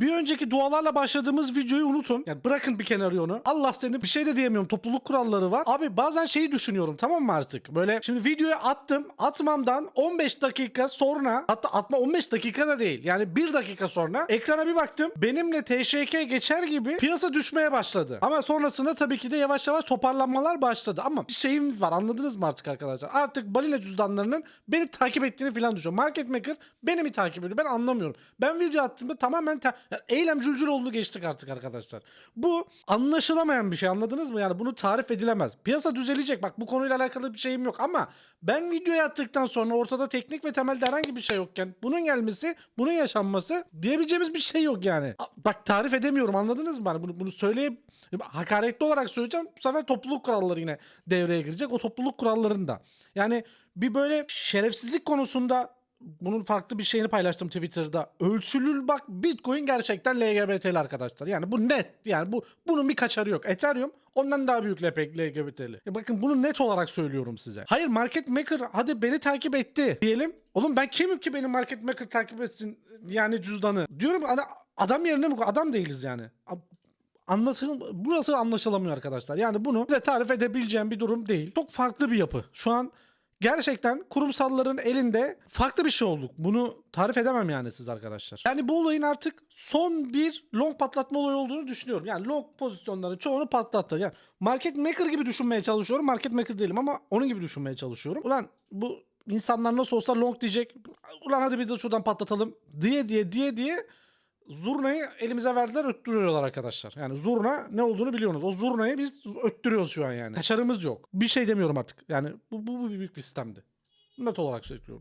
Bir önceki dualarla başladığımız videoyu unutun. Yani bırakın bir kenara onu. Allah seni bir şey de diyemiyorum. Topluluk kuralları var. Abi bazen şeyi düşünüyorum tamam mı artık? Böyle şimdi videoyu attım. Atmamdan 15 dakika sonra hatta atma 15 dakika da değil. Yani 1 dakika sonra ekrana bir baktım. Benimle TŞK geçer gibi piyasa düşmeye başladı. Ama sonrasında tabii ki de yavaş yavaş toparlanmalar başladı. Ama bir şeyim var anladınız mı artık arkadaşlar? Artık balina cüzdanlarının beni takip ettiğini falan düşünüyorum. Market Maker beni mi takip ediyor? Ben anlamıyorum. Ben video attığımda tamamen yani eylemcülcül oldu geçtik artık arkadaşlar. Bu anlaşılamayan bir şey anladınız mı? Yani bunu tarif edilemez. Piyasa düzelecek. Bak bu konuyla alakalı bir şeyim yok ama ben videoyu attıktan sonra ortada teknik ve temelde herhangi bir şey yokken bunun gelmesi, bunun yaşanması diyebileceğimiz bir şey yok yani. Bak tarif edemiyorum anladınız mı? Hani bunu, bunu söyleyip hakaretli olarak söyleyeceğim. Bu sefer topluluk kuralları yine devreye girecek. O topluluk kurallarında. Yani bir böyle şerefsizlik konusunda bunun farklı bir şeyini paylaştım Twitter'da. Ölçülül bak Bitcoin gerçekten LGBT'li arkadaşlar. Yani bu net. Yani bu bunun bir kaçarı yok. Ethereum ondan daha büyük LGBT'li. Ya bakın bunu net olarak söylüyorum size. Hayır market maker hadi beni takip etti diyelim. Oğlum ben kimim ki beni market maker takip etsin yani cüzdanı. Diyorum ana adam yerine mi adam değiliz yani. Anlatın burası anlaşılamıyor arkadaşlar. Yani bunu size tarif edebileceğim bir durum değil. Çok farklı bir yapı. Şu an gerçekten kurumsalların elinde farklı bir şey olduk. Bunu tarif edemem yani siz arkadaşlar. Yani bu olayın artık son bir long patlatma olayı olduğunu düşünüyorum. Yani long pozisyonların çoğunu patlattı. Yani market maker gibi düşünmeye çalışıyorum. Market maker değilim ama onun gibi düşünmeye çalışıyorum. Ulan bu insanlar nasıl olsa long diyecek. Ulan hadi bir de şuradan patlatalım diye diye diye diye zurnayı elimize verdiler öttürüyorlar arkadaşlar. Yani zurna ne olduğunu biliyorsunuz. O zurnayı biz öttürüyoruz şu an yani. Kaçarımız yok. Bir şey demiyorum artık. Yani bu, bu, bu büyük bir sistemdi. Net olarak söylüyorum.